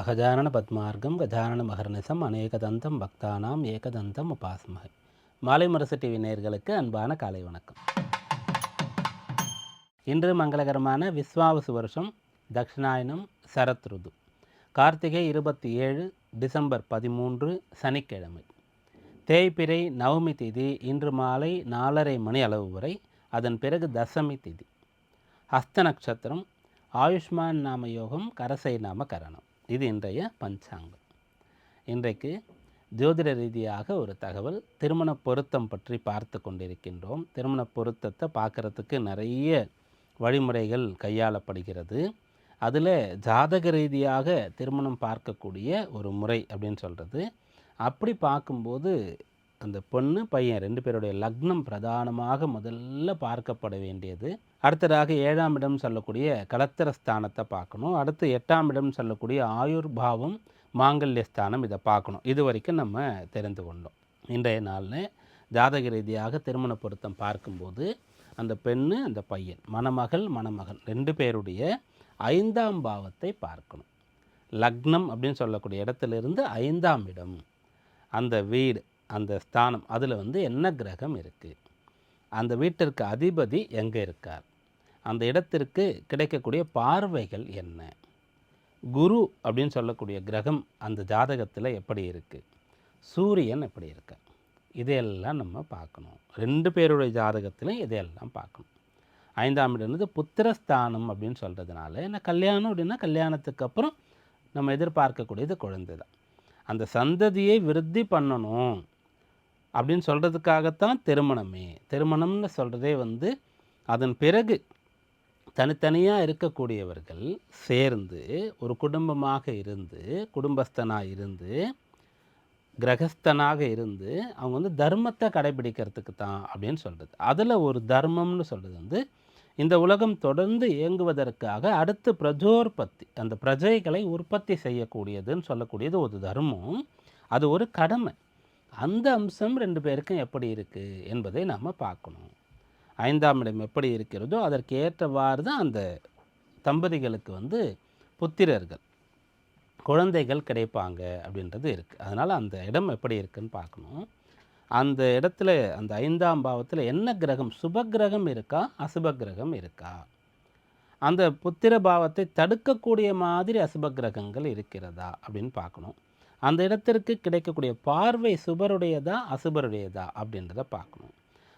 அகஜானன பத்மார்க்கம் கஜானன மகர்நிசம் அநேகதந்தம் பக்தானாம் ஏகதந்தம் உபாசமகை மாலை முரசு டிவி நேர்களுக்கு அன்பான காலை வணக்கம். இன்று மங்களகரமான விஸ்வாவசு வருஷம் தக்ஷிணாயனம் சரத் ருது. கார்த்திகை இருபத்தி ஏழு டிசம்பர் பதிமூன்று சனிக்கிழமை. தேய்பிறை நவமி திதி இன்று மாலை நாலரை மணி அளவு வரை அதன் பிறகு தசமி திதி. ஹஸ்த நட்சத்திரம் ஆயுஷ்மான் நாம யோகம் கரசை நாம கரணம். இது இன்றைய பஞ்சாங்கம் இன்றைக்கு ஜோதிட ரீதியாக ஒரு தகவல் திருமண பொருத்தம் பற்றி பார்த்து கொண்டிருக்கின்றோம். திருமண பொருத்தத்தை பார்க்குறதுக்கு நிறைய வழிமுறைகள் கையாளப்படுகிறது. அதில் ஜாதக ரீதியாக திருமணம் பார்க்கக்கூடிய ஒரு முறை அப்படின்னு சொல்கிறது அப்படி பார்க்கும்போது அந்த பொண்ணு பையன் ரெண்டு பேருடைய லக்னம் பிரதானமாக முதல்ல பார்க்கப்பட வேண்டியது. அடுத்ததாக ஏழாம் இடம் சொல்லக்கூடிய கலத்திர ஸ்தானத்தை பார்க்கணும். அடுத்து எட்டாம் இடம் சொல்லக்கூடிய ஆயுர் பாவம் மாங்கல்ய ஸ்தானம் இதை பார்க்கணும். இது வரைக்கும் நம்ம தெரிந்து கொண்டோம். இன்றைய நாளில் ஜாதக ரீதியாக திருமண பொருத்தம் பார்க்கும்போது அந்த பெண்ணு அந்த பையன் மணமகள் மணமகன் ரெண்டு பேருடைய ஐந்தாம் பாவத்தை பார்க்கணும். லக்னம் அப்படின்னு சொல்லக்கூடிய இடத்துலேருந்து ஐந்தாம் இடம். அந்த வீடு அந்த ஸ்தானம் அதில் வந்து என்ன கிரகம் இருக்குது அந்த வீட்டிற்கு அதிபதி எங்கே இருக்கார்? அந்த இடத்திற்கு கிடைக்கக்கூடிய பார்வைகள் என்ன? குரு அப்படின்னு சொல்லக்கூடிய கிரகம் அந்த ஜாதகத்தில் எப்படி இருக்குது சூரியன் எப்படி இருக்கு? இதையெல்லாம் நம்ம பார்க்கணும். ரெண்டு பேருடைய ஜாதகத்திலையும் இதையெல்லாம் பார்க்கணும். ஐந்தாம் இடம் புத்திரஸ்தானம் அப்படின்னு சொல்கிறதுனால என்ன கல்யாணம் அப்படின்னா கல்யாணத்துக்கு அப்புறம் நம்ம எதிர்பார்க்கக்கூடியது குழந்தை தான் அந்த சந்ததியை விருத்தி பண்ணணும். அப்படின்னு சொல்கிறதுக்காகத்தான் திருமணமே. திருமணம்னு சொல்கிறதே வந்து அதன் பிறகு தனித்தனியாக இருக்கக்கூடியவர்கள் சேர்ந்து ஒரு குடும்பமாக இருந்து குடும்பஸ்தனாக இருந்து கிரகஸ்தனாக இருந்து அவங்க வந்து தர்மத்தை கடைபிடிக்கிறதுக்கு தான் அப்படின்னு சொல்கிறது அதில் ஒரு தர்மம்னு சொல்கிறது வந்து இந்த உலகம் தொடர்ந்து இயங்குவதற்காக அடுத்து பிரஜோற்பத்தி அந்த பிரஜைகளை உற்பத்தி செய்யக்கூடியதுன்னு சொல்லக்கூடியது ஒரு தர்மம். அது ஒரு கடமை. அந்த அம்சம் ரெண்டு பேருக்கும் எப்படி இருக்குது என்பதை நாம் பார்க்கணும். ஐந்தாம் இடம் எப்படி இருக்கிறதோ அதற்கு ஏற்றவாறு தான் அந்த தம்பதிகளுக்கு வந்து புத்திரர்கள் குழந்தைகள் கிடைப்பாங்க அப்படின்றது இருக்குது அதனால் அந்த இடம் எப்படி இருக்குன்னு பார்க்கணும். அந்த இடத்துல அந்த ஐந்தாம் பாவத்தில் என்ன கிரகம்? சுப கிரகம் இருக்கா? அசுப கிரகம் இருக்கா? அந்த புத்திர பாவத்தை தடுக்கக்கூடிய மாதிரி அசுப கிரகங்கள் இருக்கிறதா அப்படின்னு பார்க்கணும். அந்த இடத்திற்கு கிடைக்கக்கூடிய பார்வை சுபருடையதா அசுபருடையதா அப்படின்றத பார்க்கணும்.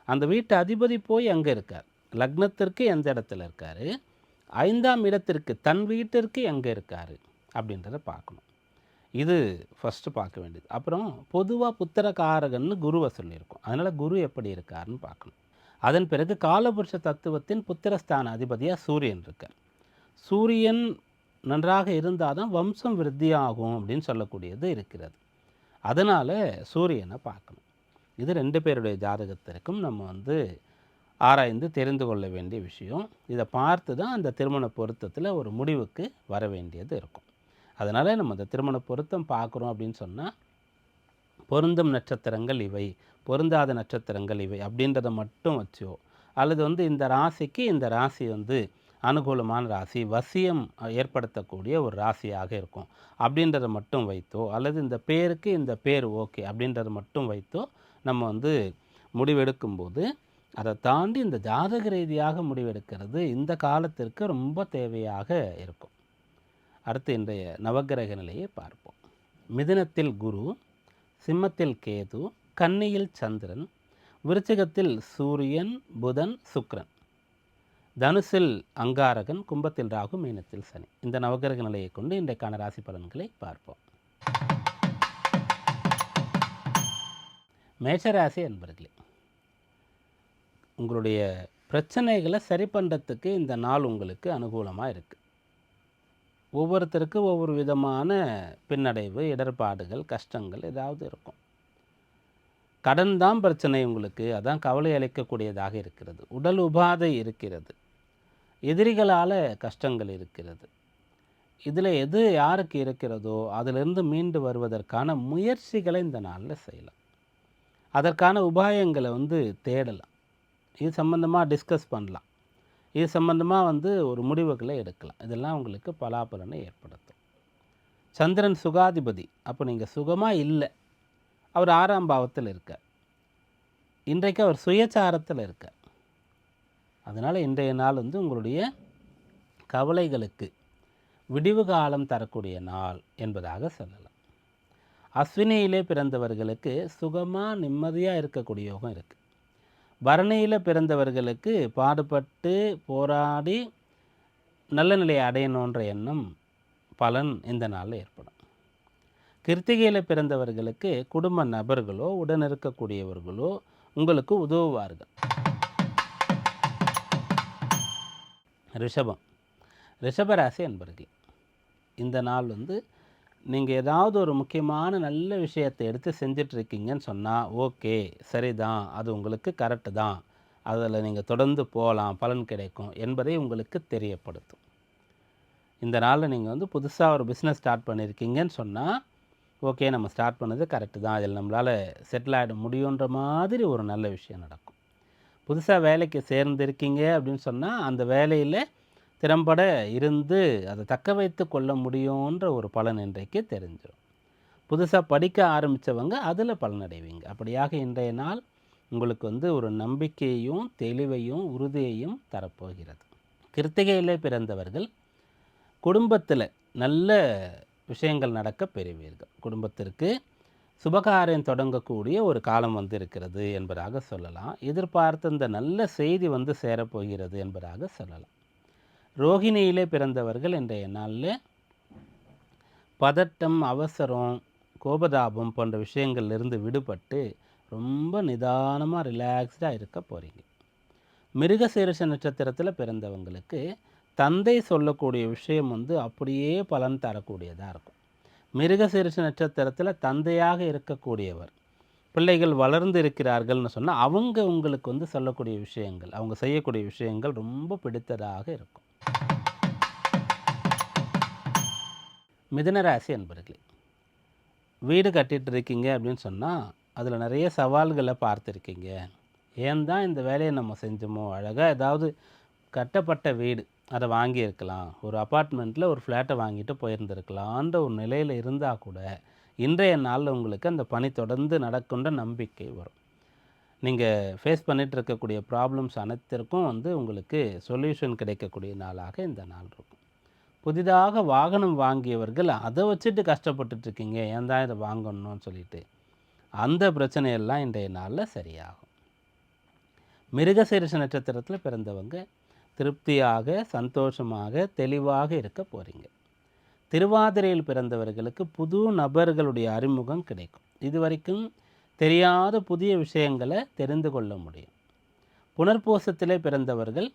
அந்த வீட்டு அதிபதி போய் அங்கே இருக்கார். லக்னத்திற்கு எந்த இடத்துல இருக்கார்? ஐந்தாம் இடத்திற்கு தன் வீட்டிற்கு எங்கே இருக்கார்? அப்படின்றத பார்க்கணும். இது ஃபஸ்ட்டு பார்க்க வேண்டியது. அப்புறம் பொதுவாக புத்திரகாரகன்னு குருவை சொல்லியிருக்கோம். அதனால் குரு எப்படி இருக்காருன்னு பார்க்கணும். அதன் பிறகு காலபுருஷ தத்துவத்தின் புத்திரஸ்தான அதிபதியாக சூரியன் இருக்கார். சூரியன் நன்றாக இருந்தால் தான் வம்சம் விருத்தியாகும் அப்படின்னு சொல்லக்கூடியது இருக்கிறது. அதனால் சூரியனை பார்க்கணும். இது ரெண்டு பேருடைய ஜாதகத்திற்கும் நம்ம வந்து ஆராய்ந்து தெரிந்து கொள்ள வேண்டிய விஷயம். இதை பார்த்து தான் அந்த திருமண பொருத்தத்தில் ஒரு முடிவுக்கு வர வேண்டியது இருக்கும். அதனால் நம்ம அந்த திருமண பொருத்தம் பார்க்குறோம் அப்படின்னு சொன்னால் பொருந்தும் நட்சத்திரங்கள் இவை பொருந்தாத நட்சத்திரங்கள் இவை அப்படின்றத மட்டும் வச்சோ அல்லது வந்து இந்த ராசிக்கு இந்த ராசி வந்து அனுகூலமான ராசி வசியம் ஏற்படுத்தக்கூடிய ஒரு ராசியாக இருக்கும். அப்படின்றத மட்டும் வைத்தோ அல்லது இந்த பேருக்கு இந்த பேர் ஓகே அப்படின்றத மட்டும் வைத்தோ நம்ம வந்து முடிவெடுக்கும்போது அதை தாண்டி இந்த ஜாதக ரீதியாக முடிவெடுக்கிறது இந்த காலத்திற்கு ரொம்ப தேவையாக இருக்கும். அடுத்து இன்றைய நவகிரக நிலையை பார்ப்போம். மிதுனத்தில் குரு சிம்மத்தில் கேது கன்னியில் சந்திரன் விருச்சிகத்தில் சூரியன் புதன் சுக்ரன் தனுசில் அங்காரகன் கும்பத்தில் ராகு மீனத்தில் சனி. இந்த நவகிரக நிலையை கொண்டு இன்றைக்கான ராசி பலன்களை பார்ப்போம். மேஷராசி என்பர்களே உங்களுடைய பிரச்சனைகளை சரி பண்ணுறதுக்கு இந்த நாள் உங்களுக்கு அனுகூலமாக இருக்குது ஒவ்வொருத்தருக்கு ஒவ்வொரு விதமான பின்னடைவு இடர்பாடுகள் கஷ்டங்கள் ஏதாவது இருக்கும். கடன் தான் பிரச்சனை உங்களுக்கு அதான் கவலை அளிக்கக்கூடியதாக இருக்கிறது. உடல் உபாதை இருக்கிறது. எதிரிகளால் கஷ்டங்கள் இருக்கிறது. இதில் எது யாருக்கு இருக்கிறதோ அதிலிருந்து மீண்டு வருவதற்கான முயற்சிகளை இந்த நாளில் செய்யலாம். அதற்கான உபாயங்களை வந்து தேடலாம். இது சம்மந்தமாக டிஸ்கஸ் பண்ணலாம். இது சம்மந்தமாக வந்து ஒரு முடிவுகளை எடுக்கலாம். இதெல்லாம் உங்களுக்கு பலாபலனை ஏற்படுத்தும். சந்திரன் சுகாதிபதி. அப்போ நீங்கள் சுகமாக இல்லை. அவர் ஆறாம் பாவத்தில் இருக்கார். இன்றைக்கு அவர் சுயச்சாரத்தில் இருக்கார். அதனால் இன்றைய நாள் வந்து உங்களுடைய கவலைகளுக்கு விடிவு காலம் தரக்கூடிய நாள் என்பதாக சொல்லலாம். அஸ்வினியிலே பிறந்தவர்களுக்கு சுகமாக நிம்மதியாக இருக்கக்கூடிய யோகம் இருக்குது பரணியில் பிறந்தவர்களுக்கு பாடுபட்டு போராடி நல்ல நிலையை அடையணுன்ற எண்ணம் பலன் இந்த நாளில் ஏற்படும். கிருத்திகையில் பிறந்தவர்களுக்கு குடும்ப நபர்களோ உடன் இருக்கக்கூடியவர்களோ உங்களுக்கு உதவுவார்கள். ரிஷபம். ரிஷபராசி என்பர்கள் இந்த நாள் வந்து நீங்கள் ஏதாவது ஒரு முக்கியமான நல்ல விஷயத்தை எடுத்து செஞ்சிட்ருக்கீங்கன்னு சொன்னால் ஓகே சரிதான் அது உங்களுக்கு கரெக்டு தான். அதில் நீங்கள் தொடர்ந்து போகலாம் பலன் கிடைக்கும் என்பதை உங்களுக்கு தெரியப்படுத்தும். இந்த நாளில் நீங்கள் வந்து புதுசாக ஒரு பிஸ்னஸ் ஸ்டார்ட் பண்ணியிருக்கீங்கன்னு சொன்னால் ஓகே நம்ம ஸ்டார்ட் பண்ணது கரெக்டு தான். அதில் நம்மளால் செட்டில் ஆகிட முடியுன்ற மாதிரி ஒரு நல்ல விஷயம் நடக்கும். புதுசாக வேலைக்கு சேர்ந்திருக்கீங்க அப்படின்னு சொன்னால் அந்த வேலையில் திறம்பட இருந்து அதை தக்க வைத்து கொள்ள முடியுன்ற ஒரு பலன் இன்றைக்கு தெரிஞ்சிடும் புதுசாக படிக்க ஆரம்பித்தவங்க அதில் பலனடைவீங்க. அப்படியாக இன்றைய நாள் உங்களுக்கு வந்து ஒரு நம்பிக்கையையும் தெளிவையும் உறுதியையும் தரப்போகிறது. கிருத்திகையில் பிறந்தவர்கள் குடும்பத்தில் நல்ல விஷயங்கள் நடக்க பெறுவீர்கள். குடும்பத்திற்கு சுபகாரியம் தொடங்கக்கூடிய ஒரு காலம் வந்து இருக்கிறது என்பதாக சொல்லலாம். எதிர்பார்த்த இந்த நல்ல செய்தி வந்து சேரப்போகிறது என்பதாக சொல்லலாம். ரோகிணியிலே பிறந்தவர்கள் இன்றைய நாளில் பதட்டம் அவசரம் கோபதாபம் போன்ற விஷயங்கள்லேருந்து விடுபட்டு ரொம்ப நிதானமாக ரிலாக்ஸ்டாக இருக்க போகிறீங்க மிருகசீரிஷ நட்சத்திரத்தில் பிறந்தவங்களுக்கு தந்தை சொல்லக்கூடிய விஷயம் வந்து அப்படியே பலன் தரக்கூடியதாக இருக்கும். மிருகசீரிஷ நட்சத்திரத்தில் தந்தையாக இருக்கக்கூடியவர். பிள்ளைகள் வளர்ந்து இருக்கிறார்கள்னு சொன்னால் அவங்க உங்களுக்கு வந்து சொல்லக்கூடிய விஷயங்கள் அவங்க செய்யக்கூடிய விஷயங்கள் ரொம்ப பிடித்ததாக இருக்கும். மிதுனராசி என்பர்களே வீடு கட்டிகிட்டு இருக்கீங்க அப்படின்னு சொன்னால் அதில் நிறைய சவால்களை பார்த்துருக்கீங்க. ஏன் தான் இந்த வேலையை நம்ம செஞ்சோமோ? அழகாக ஏதாவது கட்டப்பட்ட வீடு அதை வாங்கியிருக்கலாம். ஒரு அப்பார்ட்மெண்ட்டில் ஒரு ஃப்ளாட்டை வாங்கிட்டு போயிருந்திருக்கலான்ற ஒரு நிலையில் இருந்தால் கூட இன்றைய நாளில் உங்களுக்கு அந்த பணி தொடர்ந்து நடக்குன்ற நம்பிக்கை வரும். நீங்கள் ஃபேஸ் பண்ணிகிட்டு இருக்கக்கூடிய ப்ராப்ளம்ஸ் அனைத்திற்கும் வந்து உங்களுக்கு சொல்யூஷன் கிடைக்கக்கூடிய நாளாக இந்த நாள் இருக்கும். புதிதாக வாகனம் வாங்கியவர்கள் அதை வச்சுட்டு கஷ்டப்பட்டுட்ருக்கீங்க ஏன் தான் இதை வாங்கணும்னு சொல்லிட்டு அந்த பிரச்சனையெல்லாம் இன்றைய நாளில் சரியாகும். மிருகசீரிஷ நட்சத்திரத்தில் பிறந்தவங்க திருப்தியாக சந்தோஷமாக தெளிவாக இருக்க போகிறீங்க திருவாதிரையில் பிறந்தவர்களுக்கு புது நபர்களுடைய அறிமுகம் கிடைக்கும். இது வரைக்கும் தெரியாத புதிய விஷயங்களை தெரிந்து கொள்ள முடியும். புனர்பூசத்திலே பிறந்தவர்கள்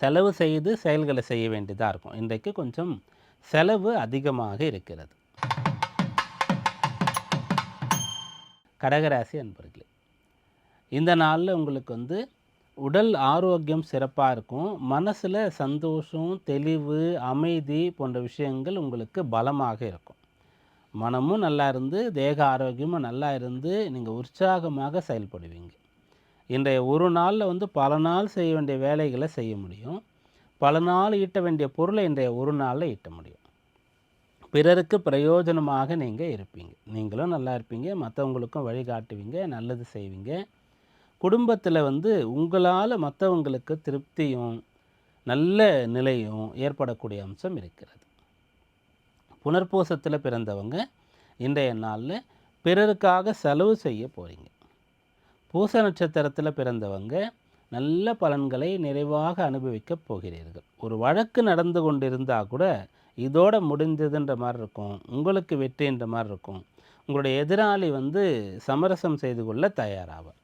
செலவு செய்து செயல்களை செய்ய வேண்டியதாக இருக்கும். இன்றைக்கு கொஞ்சம் செலவு அதிகமாக இருக்கிறது. கடகராசி அன்பர்களே இந்த நாளில் உங்களுக்கு வந்து உடல் ஆரோக்கியம் சிறப்பாக இருக்கும். மனசில் சந்தோஷம் தெளிவு அமைதி போன்ற விஷயங்கள் உங்களுக்கு பலமாக இருக்கும். மனமும் நல்லா இருந்து தேக ஆரோக்கியமும் நல்லா இருந்து நீங்கள் உற்சாகமாக செயல்படுவீங்க. இன்றைய ஒரு நாளில் வந்து பல நாள் செய்ய வேண்டிய வேலைகளை செய்ய முடியும். பல நாள் ஈட்ட வேண்டிய பொருளை இன்றைய ஒரு நாளில் ஈட்ட முடியும். பிறருக்கு பிரயோஜனமாக நீங்கள் இருப்பீங்க. நீங்களும் நல்லா இருப்பீங்க. மற்றவங்களுக்கும் வழிகாட்டுவீங்க. நல்லது செய்வீங்க. குடும்பத்தில் வந்து உங்களால் மற்றவங்களுக்கு திருப்தியும் நல்ல நிலையும் ஏற்படக்கூடிய அம்சம் இருக்கிறது. புனர்பூசத்தில் பிறந்தவங்க இன்றைய நாளில் பிறருக்காக செலவு செய்ய போகிறீங்க பூச நட்சத்திரத்தில் பிறந்தவங்க நல்ல பலன்களை நிறைவாக அனுபவிக்கப் போகிறீர்கள். ஒரு வழக்கு நடந்து கொண்டிருந்தால் கூட இதோட முடிந்ததுன்ற மாதிரி இருக்கும் உங்களுக்கு வெற்றின்ற மாதிரி இருக்கும். உங்களுடைய எதிராளி வந்து சமரசம் செய்து கொள்ள தயாராவார்.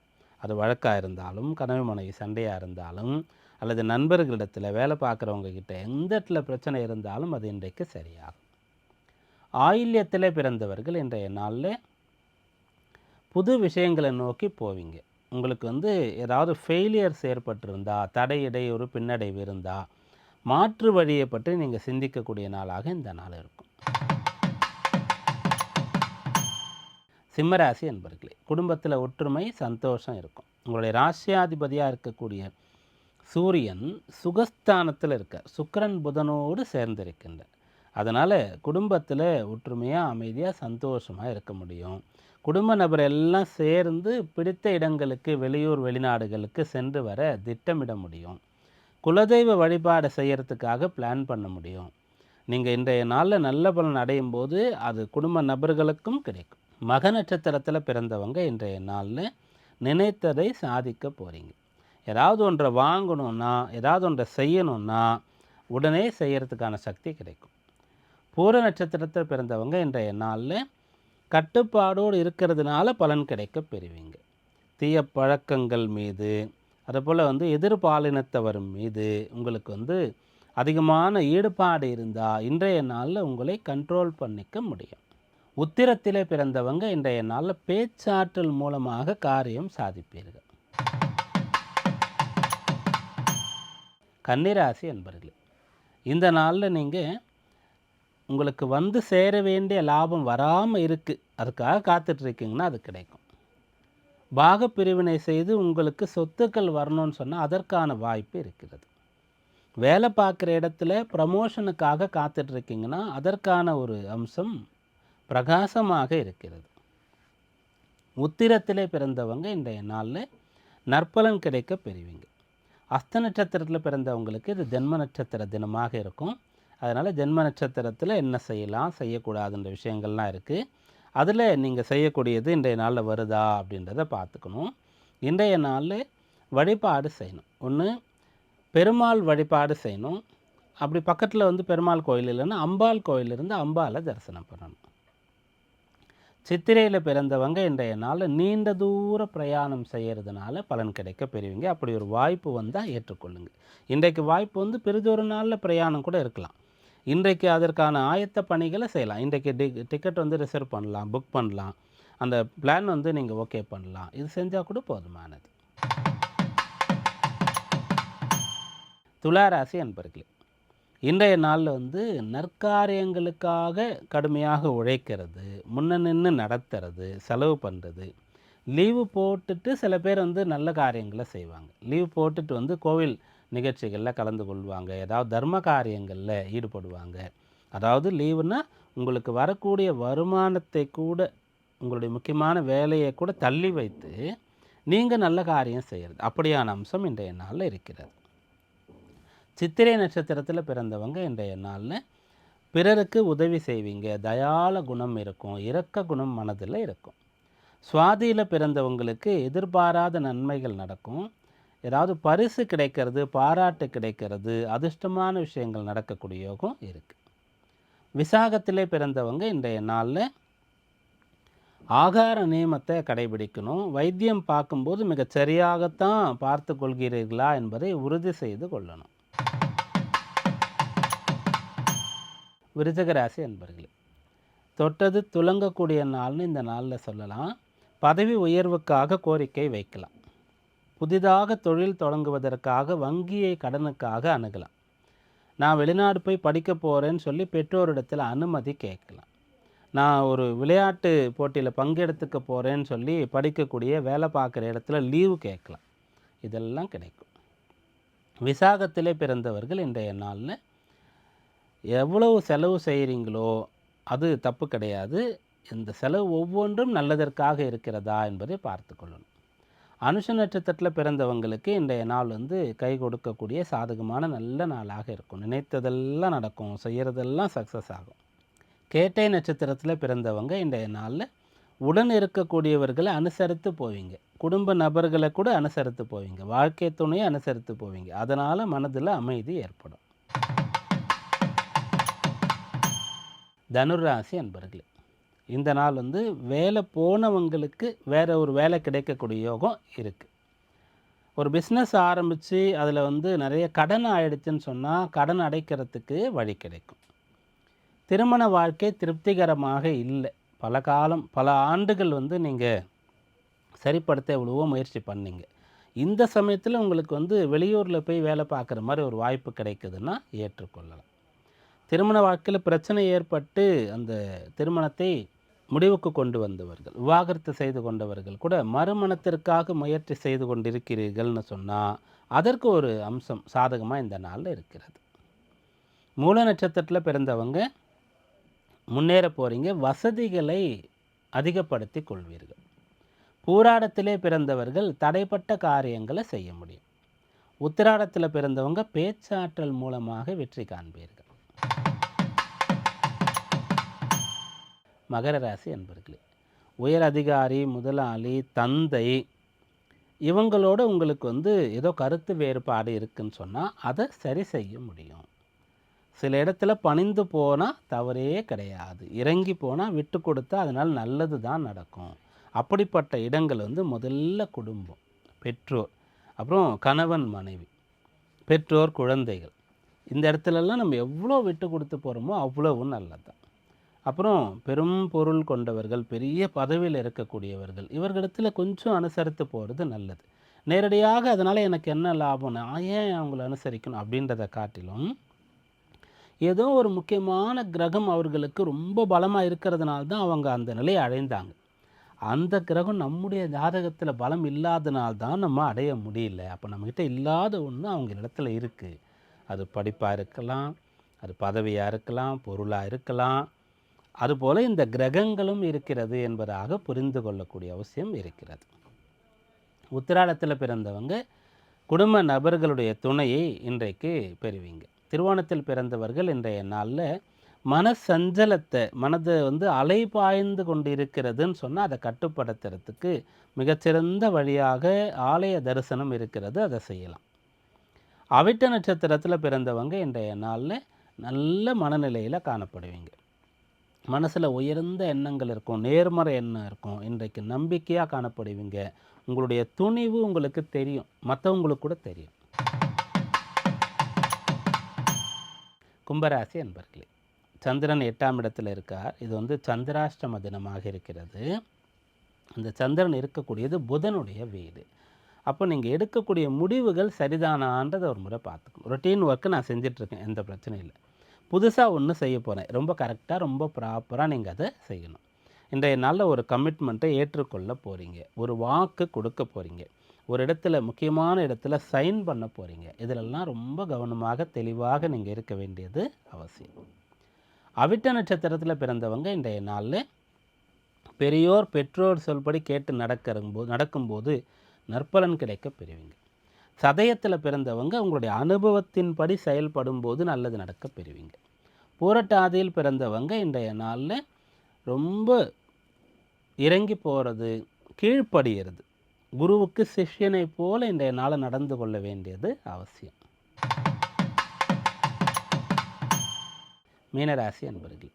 அது வழக்காக இருந்தாலும் கணவன் மனைவி சண்டையாக இருந்தாலும் அல்லது நண்பர்களிடத்தில் வேலை பார்க்குறவங்க கிட்ட எந்த இடத்துல பிரச்சனை இருந்தாலும் அது இன்றைக்கு சரியாகும். ஆயில்யத்தில் பிறந்தவர்கள் இன்றைய நாளில் புது விஷயங்களை நோக்கி போவீங்க. உங்களுக்கு வந்து ஏதாவது ஃபெயிலியர்ஸ் ஏற்பட்டிருந்தா தடை இடையூறு பின்னடைவு இருந்தால் மாற்று வழியை பற்றி நீங்கள் சிந்திக்கக்கூடிய நாளாக இந்த நாள் இருக்கும். சிம்மராசி என்பர்களே குடும்பத்தில் ஒற்றுமை சந்தோஷம் இருக்கும். உங்களுடைய ராசியாதிபதியாக இருக்கக்கூடிய சூரியன் சுகஸ்தானத்தில் இருக்க சுக்கரன் புதனோடு சேர்ந்திருக்கின்ற அதனால் குடும்பத்தில் ஒற்றுமையாக அமைதியாக சந்தோஷமாக இருக்க முடியும். குடும்ப நபர் எல்லாம் சேர்ந்து பிடித்த இடங்களுக்கு வெளியூர் வெளிநாடுகளுக்கு சென்று வர திட்டமிட முடியும். குலதெய்வ வழிபாடு செய்கிறதுக்காக பிளான் பண்ண முடியும். நீங்கள் இன்றைய நாளில் நல்ல பலன் அடையும் போது அது குடும்ப நபர்களுக்கும் கிடைக்கும். மக நட்சத்திரத்தில் பிறந்தவங்க இன்றைய நாளில் நினைத்ததை சாதிக்க போகிறீங்க ஏதாவது ஒன்றை வாங்கணுன்னா ஏதாவது ஒன்றை செய்யணுன்னா உடனே செய்கிறதுக்கான சக்தி கிடைக்கும். பூர நட்சத்திரத்தில் பிறந்தவங்க இன்றைய நாளில் கட்டுப்பாடோடு இருக்கிறதுனால பலன் கிடைக்க பெறுவீங்க. தீய பழக்கங்கள் மீது அதுபோல் வந்து எதிர்பாலினத்தவர் மீது உங்களுக்கு வந்து அதிகமான ஈடுபாடு இருந்தால் இன்றைய நாளில் உங்களை கண்ட்ரோல் பண்ணிக்க முடியும். உத்திரத்திலே பிறந்தவங்க இன்றைய நாளில் பேச்சாற்றல் மூலமாக காரியம் சாதிப்பீர்கள். கன்னிராசி என்பர்களே இந்த நாளில் நீங்கள் உங்களுக்கு வந்து சேர வேண்டிய லாபம் வராமல் இருக்குது அதுக்காக காத்துட்ருக்கீங்கன்னா அது கிடைக்கும். பாகப்பிரிவினை செய்து உங்களுக்கு சொத்துக்கள் வரணும்னு சொன்னால் அதற்கான வாய்ப்பு இருக்கிறது. வேலை பார்க்குற இடத்துல ப்ரமோஷனுக்காக காத்துட்ருக்கீங்கன்னா அதற்கான ஒரு அம்சம் பிரகாசமாக இருக்கிறது. உத்திரத்திலே பிறந்தவங்க இன்றைய நாளில் நற்பலன் கிடைக்க பெறுவீங்க. அஸ்த நட்சத்திரத்தில் பிறந்தவங்களுக்கு இது ஜென்ம நட்சத்திர தினமாக இருக்கும். அதனால் ஜென்ம நட்சத்திரத்தில் என்ன செய்யலாம் செய்யக்கூடாதுன்ற விஷயங்கள்லாம் இருக்குது அதில் நீங்கள் செய்யக்கூடியது இன்றைய நாளில் வருதா அப்படின்றத பார்த்துக்கணும். இன்றைய நாளில் வழிபாடு செய்யணும். ஒன்று பெருமாள் வழிபாடு செய்யணும். அப்படி பக்கத்தில் வந்து பெருமாள் கோயில் இல்லைன்னா அம்பாள் கோயில் இருந்து அம்பாலை தரிசனம் பண்ணணும். சித்திரையில் பிறந்தவங்க இன்றைய நாளில் நீண்ட தூர பிரயாணம் செய்கிறதுனால பலன் கிடைக்க பெறுவீங்க. அப்படி ஒரு வாய்ப்பு வந்தால் ஏற்றுக்கொள்ளுங்க. இன்றைக்கு வாய்ப்பு வந்து பெரிதொரு நாளில் பிரயாணம் கூட இருக்கலாம். இன்றைக்கு அதற்கான ஆயத்த பணிகளை செய்யலாம். இன்றைக்கு டி டிக்கெட் வந்து ரிசர்வ் பண்ணலாம் புக் பண்ணலாம். அந்த பிளான் வந்து நீங்கள் ஓகே பண்ணலாம். இது செஞ்சால் கூட போதுமானது. துளாராசி அன்பர்களே இன்றைய நாளில் வந்து நற்காரியங்களுக்காக கடுமையாக உழைக்கிறது முன்ன நின்று நடத்துறது செலவு பண்ணுறது லீவு போட்டுட்டு சில பேர் வந்து நல்ல காரியங்களை செய்வாங்க. லீவு போட்டுட்டு வந்து கோவில் நிகழ்ச்சிகளில் கலந்து கொள்வாங்க. ஏதாவது தர்ம காரியங்களில் ஈடுபடுவாங்க. அதாவது லீவுனா உங்களுக்கு வரக்கூடிய வருமானத்தை கூட உங்களுடைய முக்கியமான வேலையை கூட தள்ளி வைத்து நீங்கள் நல்ல காரியம் செய்கிறது அப்படியான அம்சம் இன்றைய நாளில் இருக்கிறது. சித்திரை நட்சத்திரத்தில் பிறந்தவங்க இன்றைய நாளில் பிறருக்கு உதவி செய்வீங்க. தயால குணம் இருக்கும். இரக்க குணம் மனதில் இருக்கும். சுவாதியில் பிறந்தவங்களுக்கு எதிர்பாராத நன்மைகள் நடக்கும். ஏதாவது பரிசு கிடைக்கிறது பாராட்டு கிடைக்கிறது அதிர்ஷ்டமான விஷயங்கள் நடக்கக்கூடிய யோகம் இருக்குது விசாகத்திலே பிறந்தவங்க இன்றைய நாளில் ஆகார நியமத்தை கடைபிடிக்கணும். வைத்தியம் பார்க்கும்போது மிகச் சரியாகத்தான் பார்த்து கொள்கிறீர்களா என்பதை உறுதி செய்து கொள்ளணும். விருச்சக ராசி அன்பர்களே தொட்டது துலங்கக்கூடிய நாள்னு இந்த நாளில் சொல்லலாம். பதவி உயர்வுக்காக கோரிக்கை வைக்கலாம். புதிதாக தொழில் தொடங்குவதற்காக வங்கியை கடனுக்காக அணுகலாம். நான் வெளிநாடு போய் படிக்க போகிறேன்னு சொல்லி பெற்றோரிடத்தில் அனுமதி கேட்கலாம். நான் ஒரு விளையாட்டு போட்டியில் பங்கெடுத்துக்க போகிறேன்னு சொல்லி படிக்கக்கூடிய வேலை பார்க்குற இடத்துல லீவு கேட்கலாம். இதெல்லாம் கிடைக்கும். விசாகத்திலே பிறந்தவர்கள் இன்றைய நாளில் எவ்வளவு செலவு செய்கிறீங்களோ அது தப்பு கிடையாது. இந்த செலவு ஒவ்வொன்றும் நல்லதற்காக இருக்கிறதா என்பதை பார்த்து கொள்ளணும். அனுஷ நட்சத்திரத்தில் பிறந்தவங்களுக்கு இன்றைய நாள் வந்து கை கொடுக்கக்கூடிய சாதகமான நல்ல நாளாக இருக்கும். நினைத்ததெல்லாம் நடக்கும் செய்கிறதெல்லாம் சக்ஸஸ் ஆகும். கேட்டை நட்சத்திரத்தில் பிறந்தவங்க இன்றைய நாளில் உடன் இருக்கக்கூடியவர்களை அனுசரித்து போவீங்க. குடும்ப நபர்களை கூட அனுசரித்து போவீங்க. வாழ்க்கை துணையை அனுசரித்து போவீங்க. அதனால் மனதில் அமைதி ஏற்படும். தனுராசி அன்பர்களே இந்த நாள் வந்து வேலை போனவங்களுக்கு வேறு ஒரு வேலை கிடைக்கக்கூடிய யோகம் இருக்குது ஒரு பிஸ்னஸ் ஆரம்பித்து அதில் வந்து நிறைய கடன் ஆயிடுச்சுன்னு சொன்னால் கடன் அடைக்கிறதுக்கு வழி கிடைக்கும். திருமண வாழ்க்கை திருப்திகரமாக இல்லை. பல காலம் பல ஆண்டுகள் வந்து நீங்கள் சரிப்படுத்த எவ்வளவோ முயற்சி பண்ணீங்க. இந்த சமயத்தில் உங்களுக்கு வந்து வெளியூரில் போய் வேலை பார்க்குற மாதிரி ஒரு வாய்ப்பு கிடைக்குதுன்னா ஏற்றுக்கொள்ளலாம். திருமண வாழ்க்கையில் பிரச்சனை ஏற்பட்டு அந்த திருமணத்தை முடிவுக்கு கொண்டு வந்தவர்கள் விவாகரத்து செய்து கொண்டவர்கள் கூட மறுமணத்திற்காக முயற்சி செய்து கொண்டிருக்கிறீர்கள்னு சொன்னால் அதற்கு ஒரு அம்சம் சாதகமாக இந்த நாளில் இருக்கிறது. மூல நட்சத்திரத்தில் பிறந்தவங்க முன்னேற போகிறீங்க வசதிகளை அதிகப்படுத்தி கொள்வீர்கள். பூராடத்திலே பிறந்தவர்கள் தடைப்பட்ட காரியங்களை செய்ய முடியும். உத்திராடத்தில் பிறந்தவங்க பேச்சாற்றல் மூலமாக வெற்றி காண்பீர்கள். மகர ராசி அன்பர்களே உயர் அதிகாரி முதலாளி தந்தை இவங்களோட உங்களுக்கு வந்து ஏதோ கருத்து வேறுபாடு இருக்குன்னு சொன்னால் அதை சரி செய்ய முடியும். சில இடத்துல பணிந்து போனால் தவறே கிடையாது. இறங்கி போனால் விட்டு கொடுத்தா அதனால் நல்லது தான் நடக்கும். அப்படிப்பட்ட இடங்கள் வந்து முதல்ல குடும்பம் பெற்றோர் அப்புறம் கணவன் மனைவி பெற்றோர் குழந்தைகள். இந்த இடத்துலலாம் நம்ம எவ்வளோ விட்டு கொடுத்து போகிறோமோ அவ்வளவும் நல்லது. தான் அப்புறம் பெரும் பொருள் கொண்டவர்கள் பெரிய பதவியில் இருக்கக்கூடியவர்கள் இவர்களிடத்தில் கொஞ்சம் அனுசரித்து போகிறது நல்லது. நேரடியாக அதனால் எனக்கு என்ன லாபம்னு ஏன் அவங்கள அனுசரிக்கணும் அப்படின்றத காட்டிலும் ஏதோ ஒரு முக்கியமான கிரகம் அவர்களுக்கு ரொம்ப பலமாக இருக்கிறதுனால தான் அவங்க அந்த நிலையை அடைந்தாங்க. அந்த கிரகம் நம்முடைய ஜாதகத்தில் பலம் இல்லாதனால்தான் நம்ம அடைய முடியல. அப்போ நம்மக்கிட்ட இல்லாத ஒன்று அவங்க இடத்துல இருக்குது அது படிப்பாக இருக்கலாம் அது பதவியாக இருக்கலாம் பொருளாக இருக்கலாம். அதுபோல் இந்த கிரகங்களும் இருக்கிறது என்பதாக புரிந்து கொள்ளக்கூடிய அவசியம் இருக்கிறது. உத்திராடத்தில் பிறந்தவங்க குடும்ப நபர்களுடைய துணையை இன்றைக்கு பெறுவீங்க. திருவோணத்தில் பிறந்தவர்கள் இன்றைய நாளில் மன சஞ்சலத்தை மனது வந்து அலைபாய்ந்து கொண்டு இருக்கிறதுன்னு சொன்னால் அதை கட்டுப்படுத்துறதுக்கு மிகச்சிறந்த வழியாக ஆலய தரிசனம் இருக்கிறது. அதை செய்யலாம். அவிட்ட நட்சத்திரத்தில் பிறந்தவங்க இன்றைய நாளில் நல்ல மனநிலையில் காணப்படுவீங்க. மனசில் உயர்ந்த எண்ணங்கள் இருக்கும் நேர்மறை எண்ணம் இருக்கும். இன்றைக்கு நம்பிக்கையாக காணப்படுவீங்க. உங்களுடைய துணிவு உங்களுக்கு தெரியும். மற்றவங்களுக்கு கூட தெரியும். கும்பராசி அன்பர்களே சந்திரன் எட்டாம் இடத்துல இருக்கார். இது வந்து சந்திராஷ்டம தினமாக இருக்கிறது. அந்த சந்திரன் இருக்கக்கூடியது புதனுடைய வீடு. அப்போ நீங்கள் எடுக்கக்கூடிய முடிவுகள் சரிதானான்றதை ஒரு முறை பார்த்துக்கணும். ரொட்டீன் ஒர்க்கு நான் செஞ்சிட்ருக்கேன் எந்த பிரச்சனையும் இல்லை. புதுசாக ஒன்று செய்ய போகிறேன் ரொம்ப கரெக்டாக ரொம்ப ப்ராப்பராக நீங்கள் அதை செய்யணும். இன்றைய நாளில் ஒரு கமிட்மெண்ட்டை ஏற்றுக்கொள்ள போகிறீங்க ஒரு வாக்கு கொடுக்க போகிறீங்க ஒரு இடத்துல முக்கியமான இடத்துல சைன் பண்ண போகிறீங்க இதிலெல்லாம் ரொம்ப கவனமாக தெளிவாக நீங்கள் இருக்க வேண்டியது அவசியம். அவிட்ட நட்சத்திரத்தில் பிறந்தவங்க இன்றைய நாளில் பெரியோர் பெற்றோர் சொல்படி கேட்டு நடக்கிறம்போது நடக்கும்போது நற்பலன் கிடைக்க பெறுவீங்க. சதயத்தில் பிறந்தவங்க உங்களுடைய அனுபவத்தின்படி செயல்படும் போது நல்லது நடக்க பெறுவீங்க. பூரட்டாதியில் பிறந்தவங்க இன்றைய நாளில் ரொம்ப இறங்கி போகிறது கீழ்ப்படுகிறது குருவுக்கு சிஷ்யனை போல இன்றைய நாளை நடந்து கொள்ள வேண்டியது அவசியம். மீனராசி அன்பர்கள்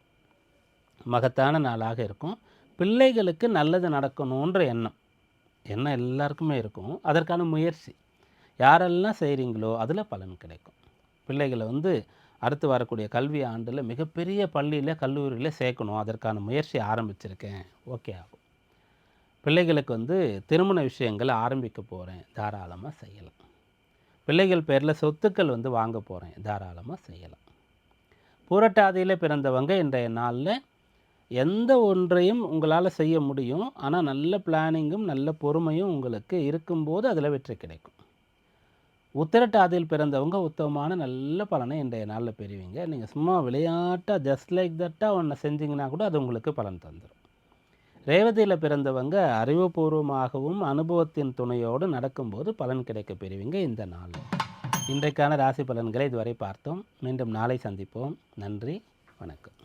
மகத்தான நாளாக இருக்கும். பிள்ளைகளுக்கு நல்லது நடக்கணுன்ற எண்ணம். எண்ணம் எல்லாருக்குமே இருக்கும். அதற்கான முயற்சி. யாரெல்லாம் செய்கிறீங்களோ அதில் பலன் கிடைக்கும். பிள்ளைகளை வந்து அடுத்து வரக்கூடிய கல்வி ஆண்டில் மிகப்பெரிய பள்ளியில் கல்லூரியில் சேர்க்கணும். அதற்கான முயற்சி ஆரம்பிச்சிருக்கேன். ஓகே ஆகும். பிள்ளைகளுக்கு வந்து திருமண விஷயங்களை ஆரம்பிக்க போகிறேன் தாராளமாக செய்யலாம். பிள்ளைகள் பேரில் சொத்துக்கள் வந்து வாங்க போகிறேன் தாராளமாக செய்யலாம். பூரட்டாதியில் பிறந்தவங்க இன்றைய நாளில் எந்த ஒன்றையும் உங்களால் செய்ய முடியும். ஆனால் நல்ல பிளானிங்கும் நல்ல பொறுமையும் உங்களுக்கு இருக்கும்போது அதில் வெற்றி கிடைக்கும். உத்திரட்டாதியில் பிறந்தவங்க உத்தமமான நல்ல பலனை இன்றைய நாளில் பெறுவீங்க. நீங்கள் சும்மா விளையாட்டாக ஜஸ்ட் லைக் தட்டாக ஒன்று செஞ்சிங்கன்னா கூட அது உங்களுக்கு பலன் தந்துடும் ரேவதியில் பிறந்தவங்க அறிவுபூர்வமாகவும் அனுபவத்தின் துணையோடு நடக்கும்போது பலன் கிடைக்க பெறுவீங்க இந்த நாள். இன்றைக்கான ராசி பலன்களை இதுவரை பார்த்தோம். மீண்டும் நாளை சந்திப்போம். நன்றி வணக்கம்.